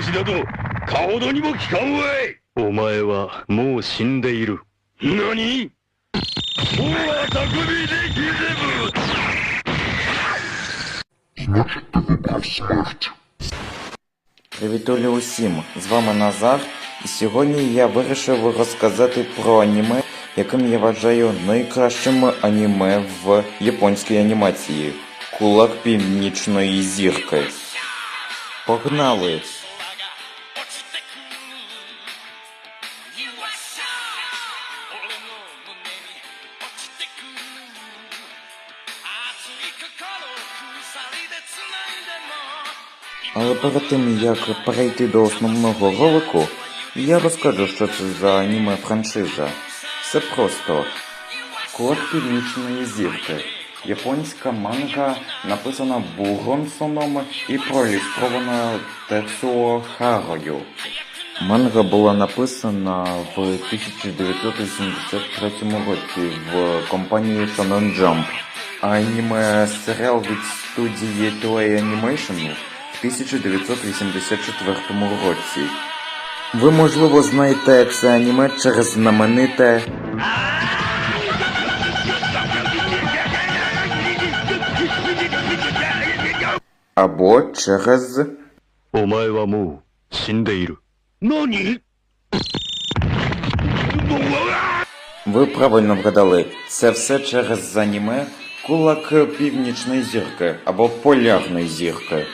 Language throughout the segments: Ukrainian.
拳などかほどにも効かんわいお前はもう死んでいる。何そうは匠できぜПривітулі усім! З вами Назар, і сьогодні я вирішив розказати про аніме, яким я вважаю найкращим аніме в японській анімації Кулак Північної зірки. Погнали! Перед тим як перейти до основного ролику, я розкажу, що це за аніме франшиза. Все просто. Код Північної зірки. Японська манга написана Бугонсоном і проілюстрована Тецуо Харою. Манга була написана в 1983 році в компанії Shonen Jump. Аніме серіал від студії Toei Animation 1984 році. Ви, можливо, знаєте це аніме через знамените. Або через. Ви правильно вгадали, це все через аніме кулак північної зірки або полярної зірки.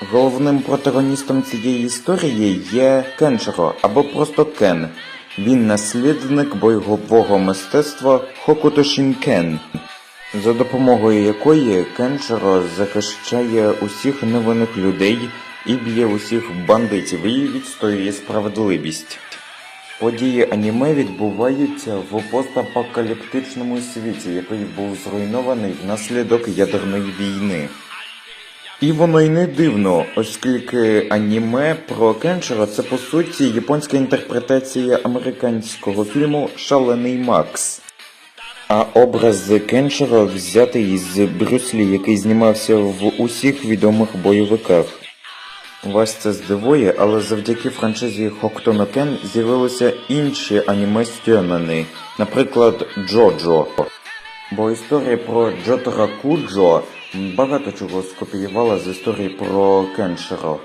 Головним протагоністом цієї історії є Кенширо або просто Кен. Він наслідник бойового мистецтва Хокуто Шінкен, за допомогою якої Кенширо захищає усіх невинних людей і б'є усіх бандитів і відстоює справедливість. Події аніме відбуваються в постапокаліптичному світі, який був зруйнований внаслідок ядерної війни. І воно й не дивно, оскільки аніме про Кеншера це по суті японська інтерпретація американського фільму Шалений Макс. А образ Кеншера взятий із Брюслі, який знімався в усіх відомих бойовиках. Вас це здивує, але завдяки франшизі Hokuto Кен з'явилися інші аніме стьонани, наприклад, Джоджо. Бо історія про Джотара Куджо багато чого скопіювала з історії про Кенширо.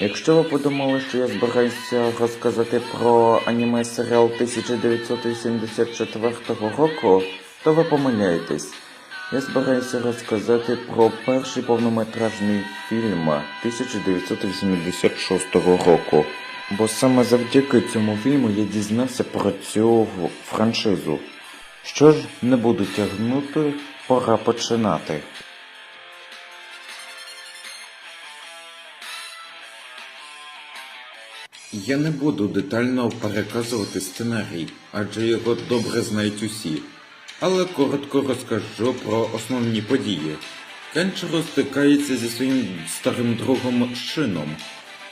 Якщо ви подумали, що я збираюся розказати про аніме серіал 1984 року, то ви помиляєтесь. Я збираюся розказати про перший повнометражний фільм 1986 року. Бо саме завдяки цьому фільму я дізнався про цю франшизу. Що ж, не буду тягнути, пора починати. Я не буду детально переказувати сценарій, адже його добре знають усі. Але коротко розкажу про основні події. Кенчеро стикається зі своїм старим другом Шином,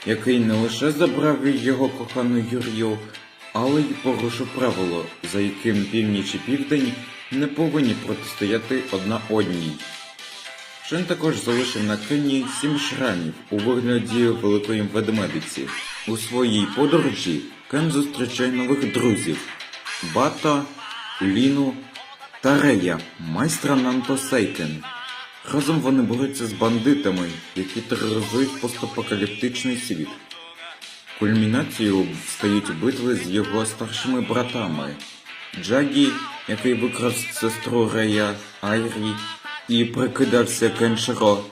який не лише забрав його кохану Юрію, але й порушив правило, за яким північ і південь не повинні протистояти одна одній. Шин також залишив на Кені сім шрамів у вигляді великої ведмедиці. У своїй подорожі Кен зустрічає нових друзів Бата, Ліну та Рея, майстра Нанто Сейкен. Разом вони борються з бандитами, які тероризують постапокаліптичний світ. Кульмінацією стають битви з його старшими братами Джагі, який викрав сестру Рея Айрі і прикидався Кенширо,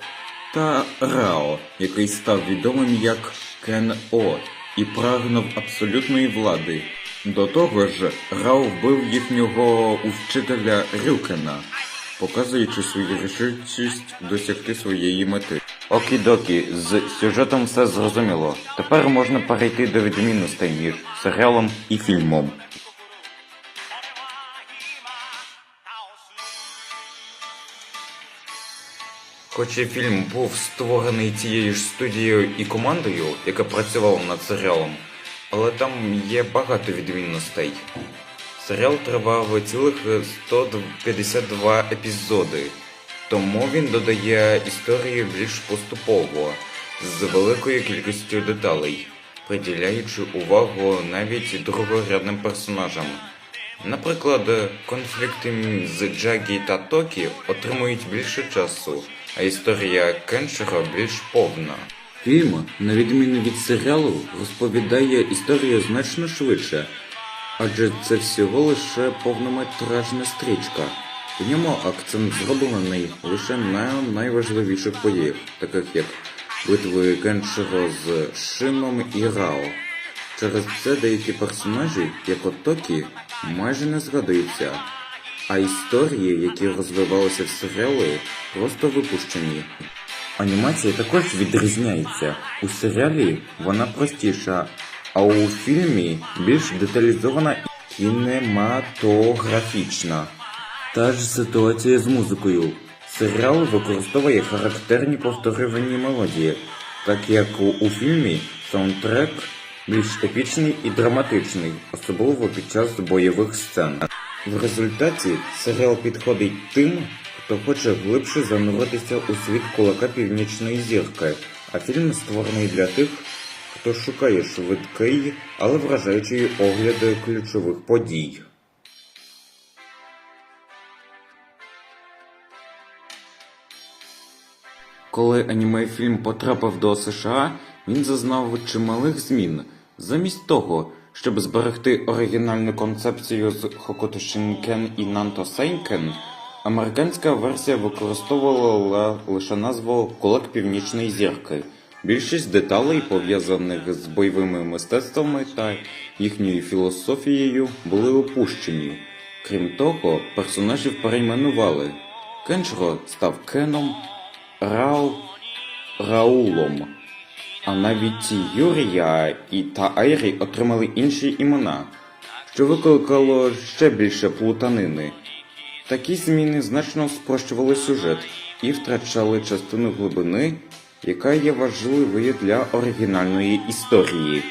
та Рао, який став відомим як Кен О і прагнув абсолютної влади. До того ж, Рао вбив їхнього вчителя Рюкена, показуючи свою рішучість досягти своєї мети. Окідокі, з сюжетом все зрозуміло. Тепер можна перейти до відмінностей між серіалом і фільмом. Хоч і фільм був створений тією ж студією і командою, яка працювала над серіалом, але там є багато відмінностей. Серіал тривав цілих 152 епізоди, тому він додає історії більш поступово. з великою кількістю деталей, приділяючи увагу навіть другорядним персонажам. Наприклад, конфлікти з Джагі та Токі отримують більше часу, а історія Кеншера більш повна. Фільм, на відміну від серіалу, розповідає історію значно швидше, адже це всього лише повнометражна стрічка. В ньому акцент зроблений лише на найважливіших подіях, таких як битви Кенширо з Шином і Рао. Через це деякі персонажі, як Отокі, майже не згадуються, а історії, які розвивалися в серіалі, просто випущені. Анімація також відрізняється. У серіалі вона простіша, а у фільмі більш деталізована і кінематографічна. Та ж ситуація з музикою. Серіал використовує характерні повторювані мелодії, так як у, фільмі саундтрек більш епічний і драматичний, особливо під час бойових сцен. В результаті серіал підходить тим, хто хоче глибше зануритися у світ кулака північної зірки, а фільм створений для тих, хто шукає швидкий, але вражаючий огляд ключових подій. Коли анімейфільм потрапив до США, він зазнав чималих змін. Замість того, щоб зберегти оригінальну концепцію з Хокото Шинкен і Нанто Сейнкен, американська версія використовувала лише назву Кулак Північної зірки. Більшість деталей, пов'язаних з бойовими мистецтвами та їхньою філософією, були опущені. Крім того, персонажів перейменували. Кеншро став Кеном, Рао Раулом. А навіть Юрія і та Айрі отримали інші імена, що викликало ще більше плутанини. Такі зміни значно спрощували сюжет і втрачали частину глибини, яка є важливою для оригінальної історії.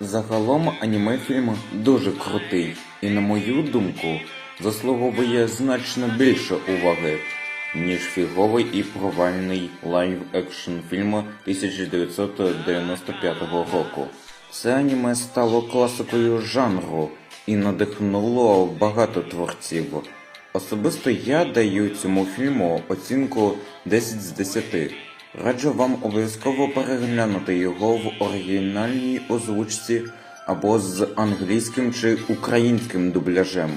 Загалом анімефільм дуже крутий і, на мою думку, заслуговує значно більше уваги, ніж фіговий і провальний лайв-екшн фільм 1995 року. Це аніме стало класикою жанру і надихнуло багато творців. Особисто я даю цьому фільму оцінку 10 з 10. Раджу вам обов'язково переглянути його в оригінальній озвучці або з англійським чи українським дубляжем.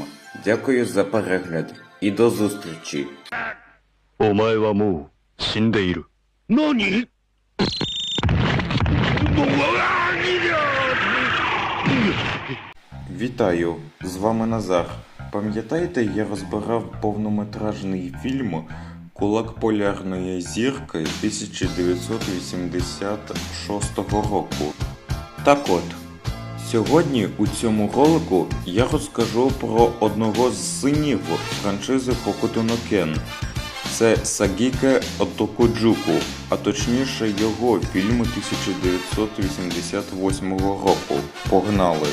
Дякую за перегляд і до зустрічі. お前はもう死んでいる。何うわーにりゃ Вітаю! З вами Назар. Пам'ятаєте, я розбирав повнометражний фільм Кулак полярної зірки 1986 року. Так от, сьогодні у цьому ролику я розкажу про одного з синів франшизи Ken. Це Сагіке Отокоджуку, а точніше його фільм 1988 року. Погнали!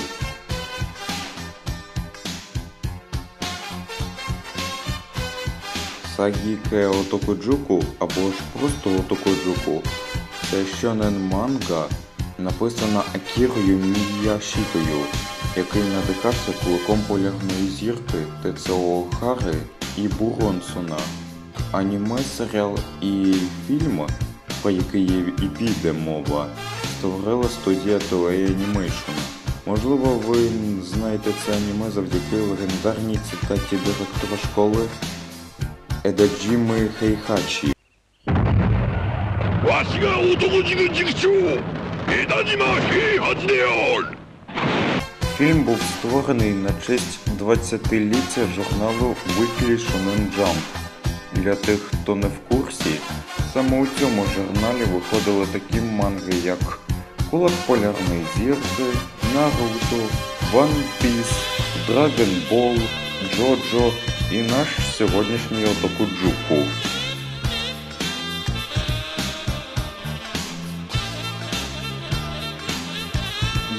Сагіке Отокоджуку або ж просто Отокоджуку це щонен манга, написана Акірою Міяшітою, який надихався кулаком полярної зірки Тецео Хари і Буронсона. Аніме, серіал і фільм, про який і піде мова, створила студія Toei Animation. Можливо, ви знаєте це аніме завдяки легендарній цитаті директора школи Едаджіми Хейхачі. わしが男塾塾長枝島平八である Фільм був створений на честь 20-ліття журналу Weekly Shonen Jump. Для тих, хто не в курсі, саме у цьому журналі виходили такі манги, як Кулак Полярної зірки, Наруто, One Piece, Dragon Ball, Джоджо і наш сьогоднішній Отокуджуку.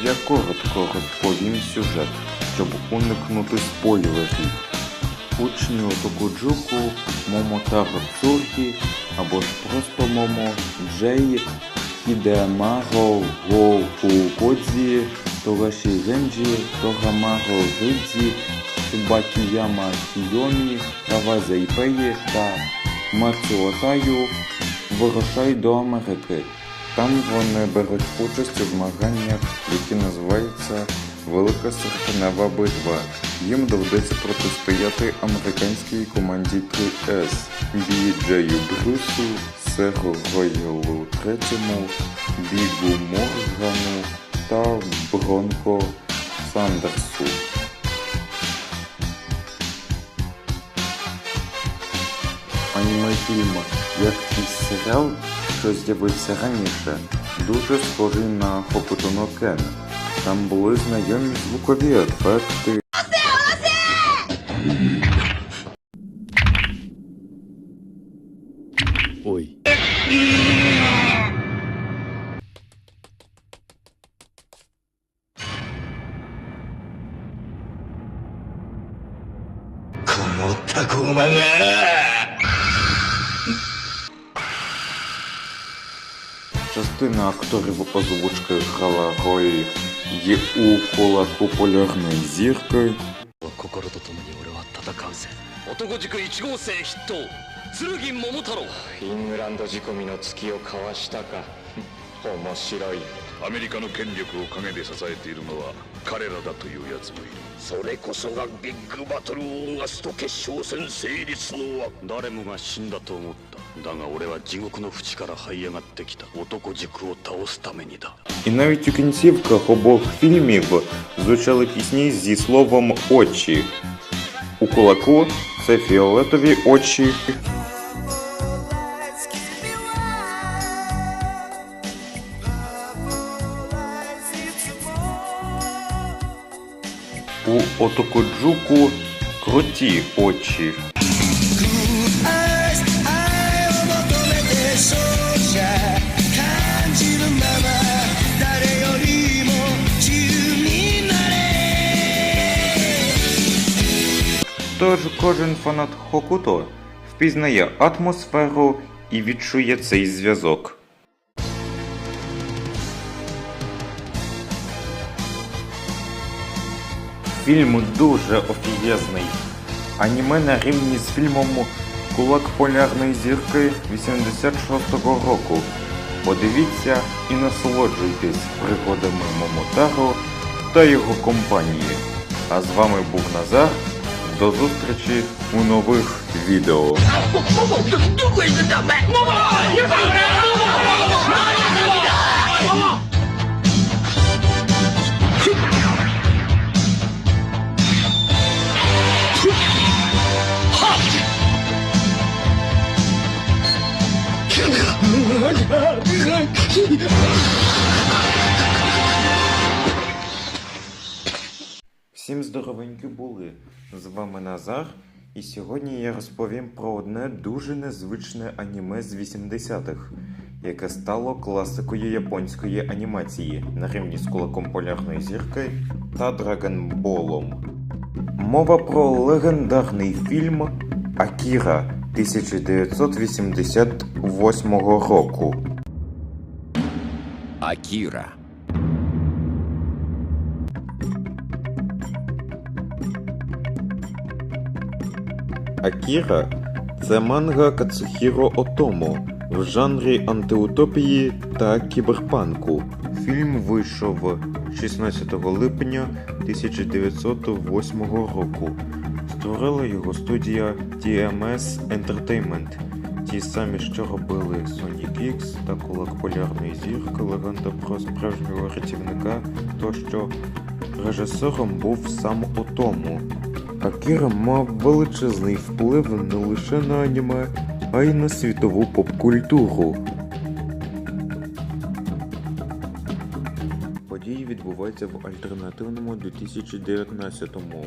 Я коротко розповім сюжет, щоб уникнути спойлерів. учні Отокуджуку, Момотаро Цургі або ж просто Момо, Джей, Хідеамаро Гоукудзі, Тогаші Генджі, Тогамаро Ридзі, Цубакіяма Кійомі, Каваза Іпеї та Мацуотаю вирушають до Америки. Там вони беруть участь у змаганнях, які називаються Велика Серпенева битва. Їм доведеться протистояти американській команді 3С Бі Джею Брюсу, Серу Роялу Третьому, Бігу Моргану та Бронко Сандерсу. Аніме-фільм, як і серіал, що з'явився раніше, дуже схожий на Хопотуно Кен. Там були знайомі звукові ефекти. Ой. Кому Комота кумана! Частина акторів озвучки грала роль є у кола популярної зірки. 心と共に俺は戦うぜ男塾1号生筆頭剣桃太郎フィングランド仕込みの月をかわしたか面白いアメリカの権力を陰で支えているのは彼らだという奴もいるそれこそがビッグバトルオーガスト決勝戦成立の枠誰もが死んだと思った だが俺は地獄の淵から這い上がってきた男塾を倒すためにだ І навіть у кінцівках обох фільмів звучали пісні зі словом очі. У кулаку це фіолетові очі. У Отокоджуку круті очі. Тож кожен фанат Хокуто впізнає атмосферу і відчує цей зв'язок. Фільм дуже офігезний. Аніме на рівні з фільмом Кулак полярної зірки 86-го року. Подивіться і насолоджуйтесь пригодами Момотаро та його компанії. А з вами був Назар. До зустрічі у нових відео. Всім здоровенькі були! З вами Назар, і сьогодні я розповім про одне дуже незвичне аніме з 80-х, яке стало класикою японської анімації на рівні з кулаком полярної зірки та Драгонболом. Мова про легендарний фільм Акіра 1988 року. Акира. Акіра це манга Кацухіро Отомо в жанрі антиутопії та кіберпанку. Фільм вийшов 16 липня 1908 року. Створила його студія TMS Entertainment. Ті самі, що робили Sonic X та Кулак Полярної зірки, легенда про справжнього рятівника, тощо режисером був сам Отому. Акіра мав величезний вплив не лише на аніме, а й на світову поп-культуру. Події відбуваються в альтернативному 2019-му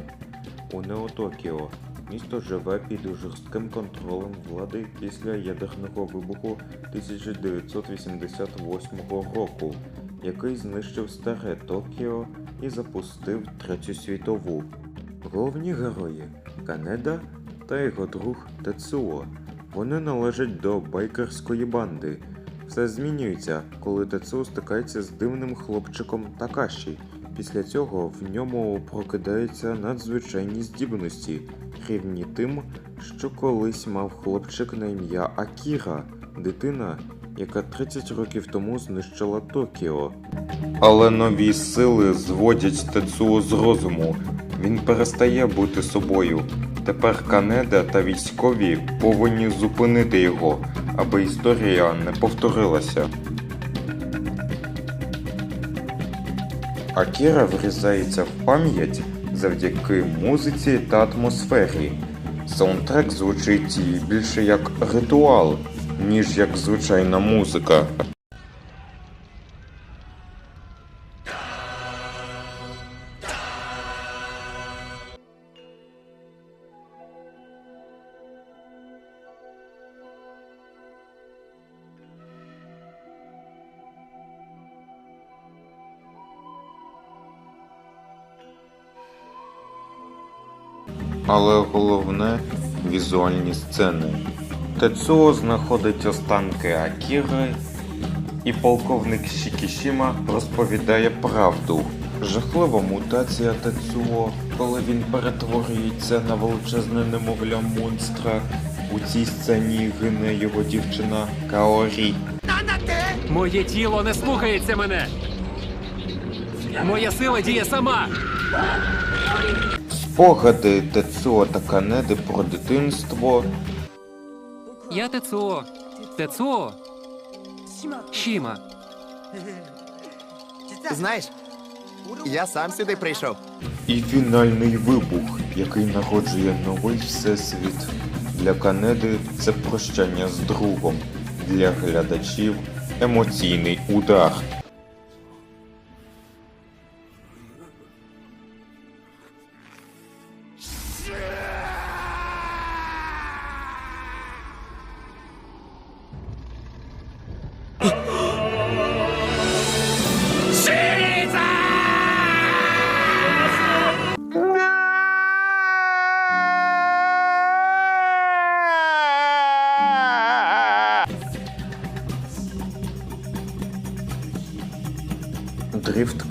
у Неотокіо. Місто живе під жорстким контролем влади після ядерного вибуху 1988 року, який знищив старе Токіо і запустив Третю світову. Головні герої Канеда та його друг Тецуо. Вони належать до байкерської банди. Все змінюється, коли Тецуо стикається з дивним хлопчиком Такаші. Після цього в ньому прокидаються надзвичайні здібності, рівні тим, що колись мав хлопчик на ім'я Акіра, дитина, яка 30 років тому знищила Токіо. Але нові сили зводять Тецуо з розуму. Він перестає бути собою. Тепер Канеда та військові повинні зупинити його, аби історія не повторилася. Акіра врізається в пам'ять завдяки музиці та атмосфері. Саундтрек звучить більше як ритуал, ніж як звичайна музика. Але головне візуальні сцени. Тецуо знаходить останки Акіри, і полковник Шікішіма розповідає правду. Жахлива мутація Тецуо, коли він перетворюється на величезне немовля монстра. У цій сцені гине його дівчина Каорі. Моє тіло не слухається мене. Моя сила діє сама. Спогади Тецуо та Канеди про дитинство Я Тецуо. Тецуо. Шіма. Знаєш, я сам сюди прийшов. І фінальний вибух, який народжує новий всесвіт. Для Канеди це прощання з другом, для глядачів емоційний удар.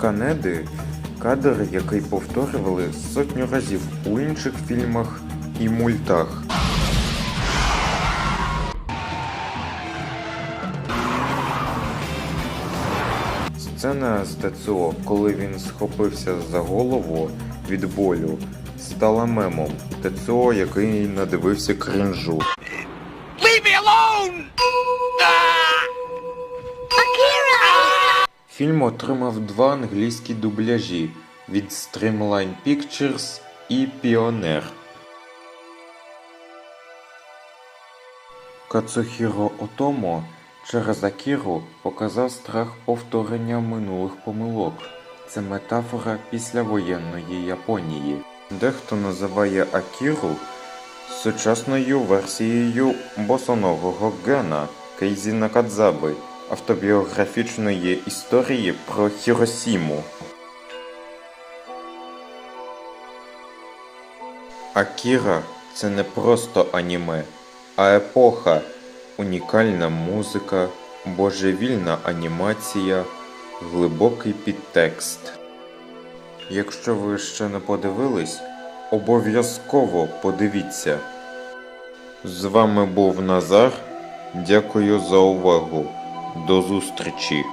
Канеди кадр, який повторювали сотню разів у інших фільмах і мультах. Сцена з Тецуо, коли він схопився за голову від болю, стала мемом. Тецуо, який надивився кринжу. Фільм отримав два англійські дубляжі від Streamline Pictures і Pioneer. Кацухіро Отомо через Акіру показав страх повторення минулих помилок. Це метафора післявоєнної Японії. Дехто називає Акіру сучасною версією босоногого Гена Кейзі Накадзаби, автобіографічної історії про Хіросіму. Акіра це не просто аніме, а епоха, унікальна музика, божевільна анімація, глибокий підтекст. Якщо ви ще не подивились, обов'язково подивіться. З вами був Назар. Дякую за увагу. До зустрічі!